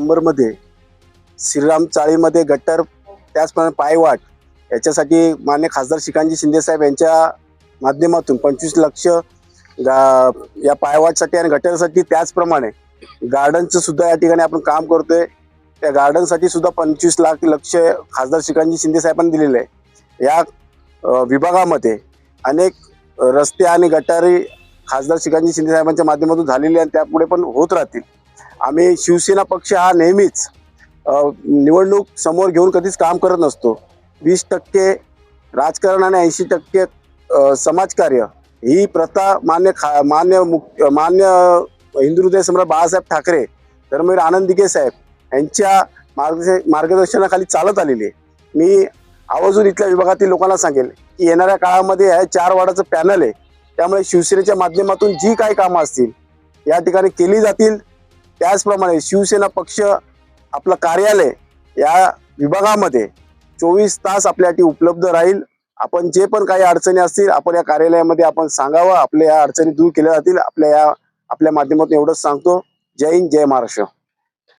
नंबरमध्ये श्रीराम चाळीमध्ये गट्टर त्याचप्रमाणे पायवाट याच्यासाठी मान्य खासदार श्रीकांतजी शिंदेसाहेब यांच्या माध्यमातून पंचवीस लक्ष गा या पायवाटसाठी आणि गटरसाठी त्याचप्रमाणे गार्डनचं सुद्धा या ठिकाणी आपण काम करतोय. त्या गार्डनसाठी सुद्धा पंचवीस लाख लक्ष खासदार शिकांजी शिंदे साहेबांनी आहे. या विभागामध्ये अनेक रस्ते आणि गटारी खासदार शिकांजी शिंदे साहेबांच्या माध्यमातून झालेले आणि त्यापुढे पण होत राहतील. आम्ही शिवसेना पक्ष हा नेहमीच निवडणूक समोर घेऊन कधीच काम करत नसतो. वीस टक्के राजकारण आणि ऐंशी टक्के समाजकार्य ही प्रथा मान्य खा मान्य मुख्य मान्य हिंदू हृदय सम्राट बाळासाहेब ठाकरे धर्मवीर आनंद दिगे साहेब यांच्या मार्गदर्श मार्गदर्शनाखाली चालत आलेली. आहे मी आवर्जून इथल्या विभागातील लोकांना सांगेल की येणाऱ्या काळामध्ये हे चार वाडाचं पॅनल आहे. त्यामुळे शिवसेनेच्या माध्यमातून जी काही कामं असतील या ठिकाणी केली जातील. त्याचप्रमाणे शिवसेना पक्ष आपलं कार्यालय या विभागामध्ये चोवीस तास आपल्यासाठी उपलब्ध राहील. आपण जे पण काही अडचणी असतील आपण या कार्यालयामध्ये आपण सांगावं. आपल्या या अडचणी दूर केल्या जातील. आपल्या या आपल्या माध्यमातून एवढंच सांगतो. जय हिंद जय महाराष्ट्र.